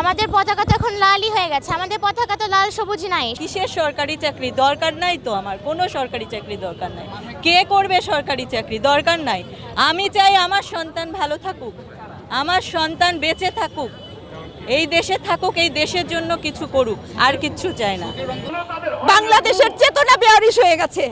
আমাদের পতাকা তো এখন লালই হয়ে গেছে। আমাদের পতাকা তো লাল সবুজ নাই। কিসের সরকারি চাকরি? দরকার নাই তো আমার। কোনো সরকারি চাকরি দরকার নাই। কে করবে সরকারি চাকরি? দরকার নাই। আমি চাই আমার সন্তান ভালো থাকুক। আমার সন্তান বেঁচে থাকুক। এই দেশে থাকুক, এই দেশের জন্য কিছু করুক, আর কিচ্ছু চায় না। বাংলাদেশের চেতনা বেয়ারিশ হয়ে গেছে।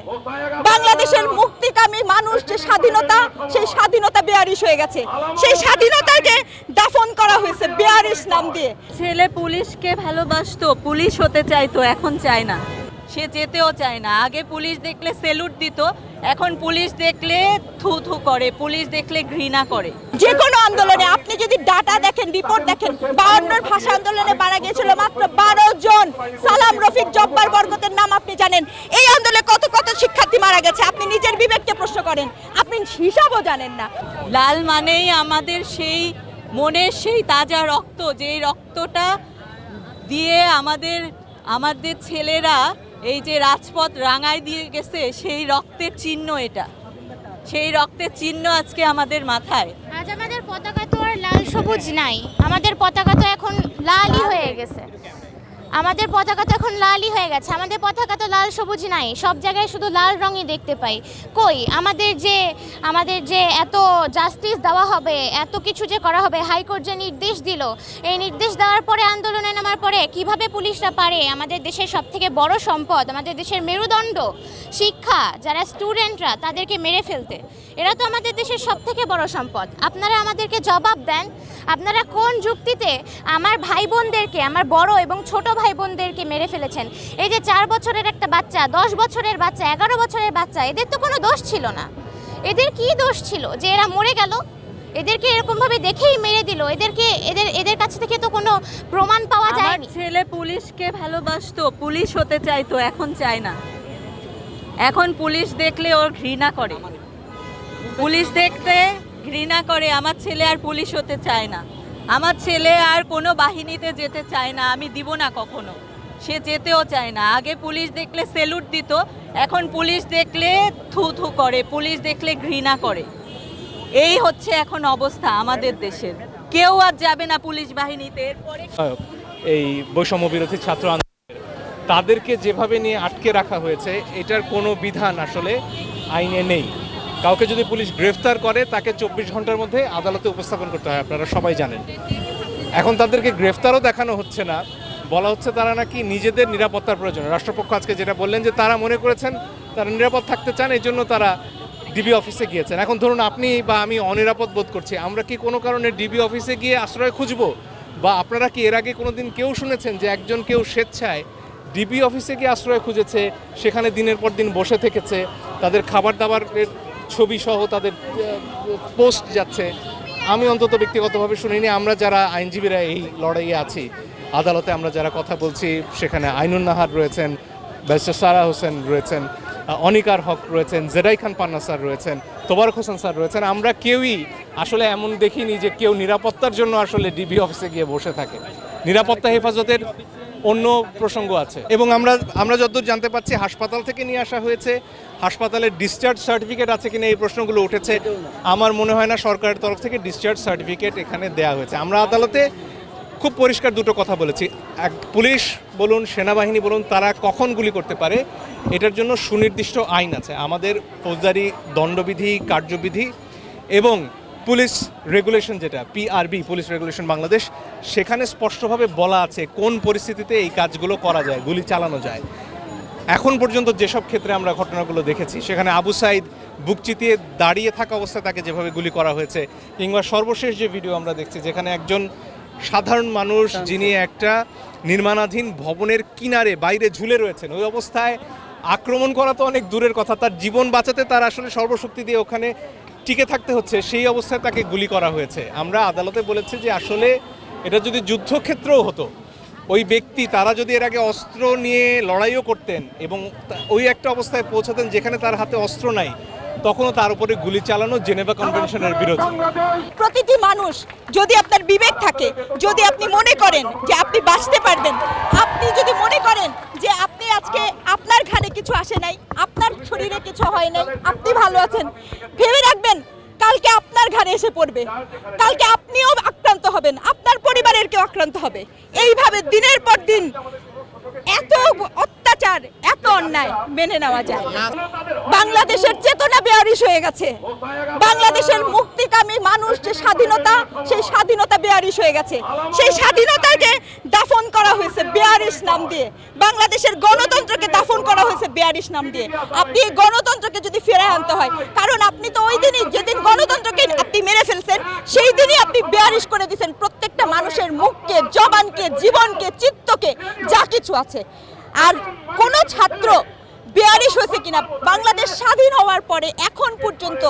বাংলাদেশের মুক্তিকামী মানুষ যে স্বাধীনতা, সেই স্বাধীনতা বেয়ারিশ হয়ে গেছে। সেই স্বাধীনতাকে দাফন করা হয়েছে বেয়ারিশ নাম দিয়ে। ছেলে পুলিশকে ভালোবাসতো, পুলিশ হতে চাইতো, এখন চায় না। সে যেতেও চায় না। আগে পুলিশ দেখলে সেলুট দিত এখন পুলিশ দেখলে থু থু করে পুলিশ দেখলে ঘৃণা করে। যে কোনো আন্দোলনে আপনি যদি ডাটা দেখেন রিপোর্ট দেখেন বাউন্নর ভাষা আন্দোলনে মারা গিয়েছিল মাত্র বারো জন। সালাম রফিক জব্বার বরকতের নাম আপনি জানেন। এই আন্দোলনে কত কত শিক্ষার্থী মারা গেছে আপনি নিজের বিবেককে প্রশ্ন করেন। আপনি হিসাবও জানেন না। লাল মানেই আমাদের সেই মনের সেই তাজা রক্ত যেই রক্তটা দিয়ে আমাদের আমাদের ছেলেরা এই যে রাজপথ রাঙায় দিয়ে গেছে, সেই রক্তের চিহ্ন এটা। সেই রক্তের চিহ্ন আজকে আমাদের মাথায়। আজ আমাদের পতাকা তো আর লাল সবুজ নাই। আমাদের পতাকা তো এখন লালই হয়ে গেছে। আমাদের পতাকা তো এখন লালই হয়ে গেছে। আমাদের পতাকা তো লাল সবুজ নাই। সব জায়গায় শুধু লাল রঙই দেখতে পাই। কই? আমাদের যে আমাদের যে এত জাস্টিস দেওয়া হবে, এত কিছু যে করা হবে হাইকোর্ট যে নির্দেশ দিল, এই নির্দেশ দেওয়ার পরে আন্দোলনে নামার পরে কীভাবে পুলিশরা পারে? আমাদের দেশের সব থেকে বড় সম্পদ, আমাদের দেশের মেরুদণ্ড, শিক্ষা, যারা স্টুডেন্টরা তাদেরকে মেরে ফেলতে। এরা তো আমাদের দেশের সব থেকে বড় সম্পদ। আপনারা আমাদেরকে জবাব দেন। আপনারা কোন যুক্তিতে আমার ভাই বোনদেরকে আমার বড় এবং ছোট ভাই বোনদেরকে মেরে ফেলেছেন। এই যে চার বছরের একটা বাচ্চা দশ বছরের বাচ্চা এগারো বছরের বাচ্চা এদের তো কোনো দোষ ছিল না। এদের কি দোষ ছিল? যে এরা মরে গেল? এদেরকে এরকমভাবে দেখেই মেরে দিল? এদেরকে এদের এদের কাছ থেকে তো কোনো প্রমাণ পাওয়া যায়নি? ছেলে পুলিশকে ভালোবাসতো পুলিশ হতে চাইতো এখন চায় না। এখন পুলিশ দেখলে ওর ঘৃণা করে। পুলিশ দেখতে ঘৃণা করে আমার ছেলে আর পুলিশ হতে চায় না। আমার ছেলে আর কোনো বাহিনীতে যেতে চায় না, আমি দিব না কখনো। সে যেতেও চায় না। আগে পুলিশ দেখলে সেলুট দিত, এখন পুলিশ দেখলে থু থু করে, পুলিশ দেখলে ঘৃণা করে। এই হচ্ছে এখন অবস্থা আমাদের দেশের। কেউ আর যাবে না পুলিশ বাহিনীতে এই বৈষম্য বিরোধী ছাত্র আন্দোলনের তাদেরকে যেভাবে নিয়ে আটকে রাখা হয়েছে, এটার কোনো বিধান আসলে আইনে নেই। কাউকে যদি পুলিশ গ্রেফতার করে, তাকে চব্বিশ ঘণ্টার মধ্যে আদালতে উপস্থাপন করতে হয়, আপনারা সবাই জানেন। এখন তাদেরকে গ্রেফতারও দেখানো হচ্ছে না। বলা হচ্ছে তারা নাকি নিজেদের নিরাপত্তার প্রয়োজন। রাষ্ট্রপক্ষ আজকে যেটা বললেন যে তারা মনে করেছেন তারা নিরাপদ থাকতে চান, এই জন্য তারা ডিবি অফিসে গিয়েছেন। এখন ধরুন আপনি বা আমি অনিরাপদ বোধ করছি, আমরা কি কোনো কারণে ডিবি অফিসে গিয়ে আশ্রয় খুঁজবো? বা আপনারা কি এর আগে কোনোদিন কেউ শুনেছেন যে একজন কেউ স্বেচ্ছায় ডিবি অফিসে গিয়ে আশ্রয় খুঁজেছে, সেখানে দিনের পর দিন বসে থেকেছে, তাদের খাবার দাবারের ছবি সহ তাদের পোস্ট যাচ্ছে। আমি অন্তত ব্যক্তিগতভাবে শুনিনি, আমরা যারা আইনজীবীরা এই লড়াইয়ে আছি, আদালতে আমরা যারা কথা বলছি, সেখানে আইনুন নাহার রয়েছেন, ব্যারিস্টার সারা হোসেন রয়েছেন অনিকার হক রয়েছেন জেরাই খান পান্না স্যার রয়েছেন, তোবারক হোসেন স্যার রয়েছেন। আমরা কেউই আসলে এমন দেখিনি যে কেউ নিরাপত্তার জন্য আসলে ডিবি অফিসে গিয়ে বসে থাকে। নিরাপত্তা হেফাজতের অন্য প্রসঙ্গ আছে। এবং আমরা আমরা যতদূর জানতে পারছি, হাসপাতাল থেকে নিয়ে আসা হয়েছে। হাসপাতালের ডিসচার্জ সার্টিফিকেট আছে কিনা এই প্রশ্নগুলো উঠেছে। আমার মনে হয় না সরকারের তরফ থেকে ডিসচার্জ সার্টিফিকেট এখানে দেয়া হয়েছে। আমরা আদালতে খুব পরিষ্কার দুটো কথা বলেছি। এক, পুলিশ বলুন, সেনাবাহিনী বলুন, তারা কখন গুলি করতে পারে, এটার জন্য সুনির্দিষ্ট আইন আছে। আমাদের ফৌজদারি দণ্ডবিধি, কার্যবিধি এবং পুলিশ রেগুলেশন যেটা পিআরবি পুলিশ রেগুলেশন বাংলাদেশ সেখানে স্পষ্টভাবে বলা আছে কোন পরিস্থিতিতে এই কাজগুলো করা যায় গুলি চালানো যায়। এখন পর্যন্ত যেসব ক্ষেত্রে আমরা ঘটনাগুলো দেখেছি সেখানে আবু সাইদ বুক চিতিয়ে দাঁড়িয়ে থাকা অবস্থায় তাকে যেভাবে গুলি করা হয়েছে কিংবা সর্বশেষ যে ভিডিও আমরা দেখছি যেখানে একজন সাধারণ মানুষ যিনি একটা নির্মাণাধীন ভবনের কিনারে বাইরে ঝুলে রয়েছেন ওই অবস্থায় আক্রমণ করা তো অনেক দূরের কথা তার জীবন বাঁচাতে তার আসলে সর্বশক্তি দিয়ে ওখানে টিকে থাকতে হচ্ছে, সেই অবস্থায় তাকে গুলি করা হয়েছে। আমরা আদালতে বলেছি যে আসলে এটা যদি যুদ্ধক্ষেত্রেও হতো, ওই ব্যক্তি, তারা যদি এর আগে অস্ত্র নিয়ে লড়াইও করতেন এবং ওই একটা অবস্থায় পৌঁছাতেন যেখানে তার হাতে অস্ত্র নাই, তখনও তার উপরে গুলি চালানো জেনেভা কনভেনশনের বিরোধী। প্রতিটি মানুষ, যদি আপনার বিবেক থাকে, যদি আপনি মনে করেন যে আপনি বাঁচতে পারবেন, আপনি যদি মনে করেন যে আপনি আজকে আপনার ঘাড়ে কিছু আসে নাই, আপনার শরীরে কিছু হয় নাই, আপনি ভালো আছেন। ভেবে রাখবেন, কালকে আপনার ঘাড়ে এসে পড়বে। কালকে আপনিও আক্রান্ত হবেন, আপনার পরিবারের কেউ আক্রান্ত হবে। এইভাবে দিনের পর দিন এত অত্যাচার, এত অন্যায় মেনে নেওয়া যায়। বাংলাদেশের চেতনা বেয়ারিশ হয়ে গেছে। বাংলাদেশের মুক্তিকামী মানুষ যে স্বাধীনতা, সেই স্বাধীনতা বেয়ারিশ হয়ে গেছে। সেই স্বাধীনতাকে দাফন করা হয়েছে বেয়ারিশ নাম দিয়ে। বাংলাদেশের গণতন্ত্রকে দাফন করা হয়েছে বেয়ারিশ নাম দিয়ে। আপনি এই গণতন্ত্রকে যদি ফিরে আনতে হয়, কারণ আপনি তো ওই দিনই যেদিন গণতন্ত্রকে আপনি মেরে ফেলছেন, সেই দিনই আপনি বেয়ারিশ করে দিয়েছেন প্রত্যেকটা মানুষের মুখকে, জবানকে, জীবনকে, চিত্তকে, যা কিছু আছে। আর কোনো ছাত্র বেয়ারিশ হয়েছে কিনা? বাংলাদেশ স্বাধীন হওয়ার পরে এখন পর্যন্ত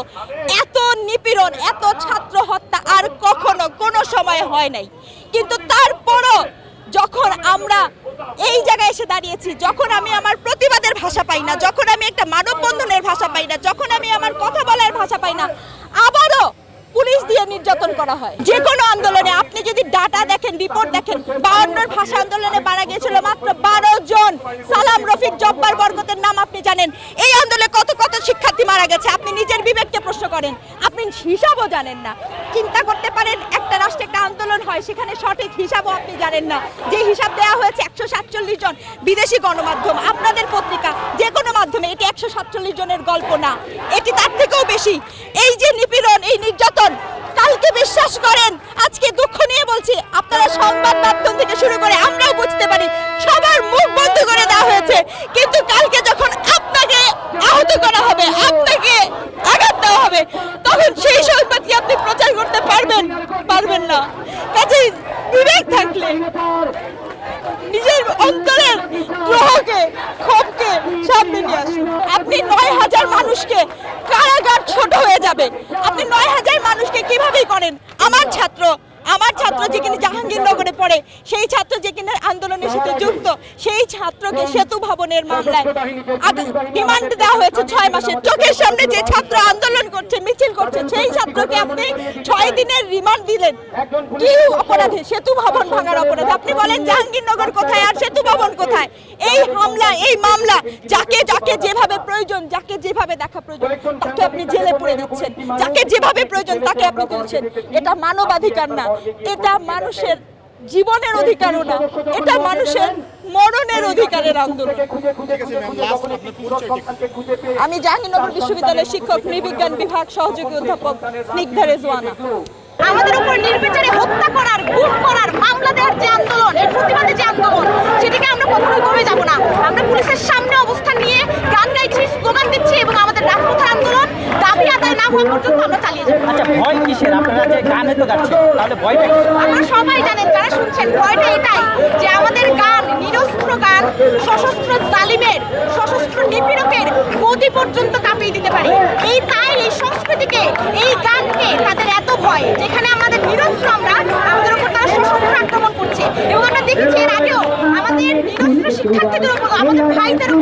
এত নিপীড়ন, এত ছাত্র হত্যা আর কখনো কোনো সময় হয় নাই। কিন্তু তারপরও যখন আমরা এই জায়গায় এসে দাঁড়িয়েছি, যখন আমি আমার প্রতিবাদের ভাষা পাই না, যখন আমি একটা মানববন্ধনের ভাষা পাই না, যখন আমি আমার কথা বলার ভাষা পাই না, আবারও পুলিশ দিয়ে নির্যাতন করা হয়। যে কোনো আন্দোলনে আপনি যদি ডাটা দেখেন, রিপোর্ট দেখেন, বায়ান্নর ভাষা আন্দোলনে মারা গিয়েছিল মাত্র জন সালাম রফিক জব্বার বরকতের নাম আপনি জানেন। এই আন্দোলনে কত কত শিক্ষার্থী মারা গেছে, আপনি নিজের বিবেককে প্রশ্ন করেন, আপনি হিসাবও জানেন না। চিন্তা করতে পারেন, একটা রাষ্ট্রে একটা আন্দোলন হয়, সেখানে সঠিক হিসাবও আপনি জানেন না। যে হিসাব দেওয়া হয়েছে একশো সাতচল্লিশ জন বিদেশি গণমাধ্যম, আপনাদের পত্রিকা, যে কোনো মাধ্যমে, এটি একশো সাতচল্লিশ জনের গল্প না। এটি তার থেকেও বেশি। এই যে নিপীড়ন, এই নির্যাতন, কালকে বিশ্বাস করেন, আজকে দুঃখ নিয়ে বলছি, আপনারা সংবাদ মাধ্যম থেকে শুরু করে আমরাও বুঝতে পারি, সবার মুখ হয়েছে। কিন্তু কালকে যখন আপনাকে আহত করা হবে আপনাকে আঘাত দেওয়া হবে তখন সেই সংবাদ কি আপনি প্রচার করতে পারবেন পারবেন না কাজেই বিবেক থাকলে নিজের অন্তরের গ্রহকে ক্ষোভকে সামনে নিয়ে আসুন আপনি নয় হাজার মানুষকে কারাগার ছোট হয়ে যাবে আপনি নয় হাজার মানুষকে কীভাবে করেন আমার ছাত্র আমার ছাত্র যেখানে জাহাঙ্গীরনগরে পড়ে সেই ছাত্র যেখানে আন্দোলনের সাথে যুক্ত সেই ছাত্রকে সেতু ভবনের মামলায় ডিমান্ড দেওয়া হয়েছে ছয় মাসের। চোখের সামনে যে ছাত্র আন্দোলন করছে মিছিল করছে সেই ছাত্রকে আপনি ছয় দিনের রিমান্ড দিলেন। কি অপরাধে? সেতু ভবন ভাঙার অপরাধে। আপনি বলেন জাহাঙ্গীরনগর কোথায়? আর সেতু ভবন কোথায়? এই হামলা এই মামলা যাকে যাকে যেভাবে প্রয়োজন যাকে যেভাবে দেখা প্রয়োজন তাকে আপনি জেলে পুরে দিচ্ছেন। যাকে যেভাবে প্রয়োজন তাকে আপনি তুলছেন। এটা মানবাধিকার না। এটা মানুষের জীবনের অধিকারও না এটা মানুষের মরণের অধিকারের আন্দোলন। আমি জাহাঙ্গীরনগর বিশ্ববিদ্যালয়ের শিক্ষক, নৃবিজ্ঞান বিভাগ, সহযোগী অধ্যাপক স্নিগ্ধা রেজওয়ানা। আমাদের উপর নির্বিচারে হত্যা করার গুম করার, মামলা দেওয়ার যে আন্দোলন এর প্রতিবাদে যে আন্দোলন সেটিকে আমরা কখনোই কমে যাব না আমরা পুলিশের সামনে অবস্থান নিয়ে গান গাইছি স্লোগান দিচ্ছি এবং আমাদের রাজপথের আন্দোলন দাবি আদায় না হওয়া পর্যন্ত আমরা চালিয়ে যাব আচ্ছা ভয় কিসের? আপনারা যে গানে তো গাচ্ছেন, তাহলে ভয়টা সবাই জানেন, যারা শুনছেন, ভয়টা এটাই যে আমাদের গান নিরস্ত্র গান সশস্ত্র জালিমের সশস্ত্র নিপীড়কের গতি পর্যন্ত কাঁপিয়ে দিতে পারে এই তাই এই সংস্কৃতিকে এই গানকে তাদের এত ভয় যেখানে আমাদের নিরস্ত্র আমরা আমাদের উপর তারা সশস্ত্র আক্রমণ করছে এবং আমরা দেখেছি এর আগেও আমাদের নিরস্ত্র শিক্ষার্থীদের উপর আমাদের ভাইদের উপর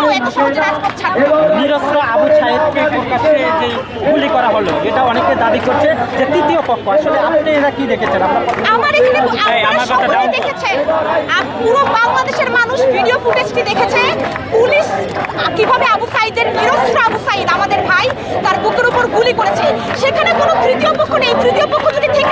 নিরস্ত্র আবু সাহেবকে প্রকাশ্যে যে গুলি করা হলো এটা অনেকে দাবি করছে যে তৃতীয় পক্ষ আসলে আপনি এরা কি দেখেছেন? আমার এখানে আমার কথা। দেখেছেন পুরো বাংলাদেশের মানুষ ভিডিও ফুটেজটি দেখেছে। পুলিশ কীভাবে আবু সাইদের নিরস্ত্র আবু সাইদ আমাদের ভাই তার বুকের উপর গুলি করেছে। সেখানে কোনো তৃতীয় পক্ষ নেই। তৃতীয় পক্ষ যদি থেকেও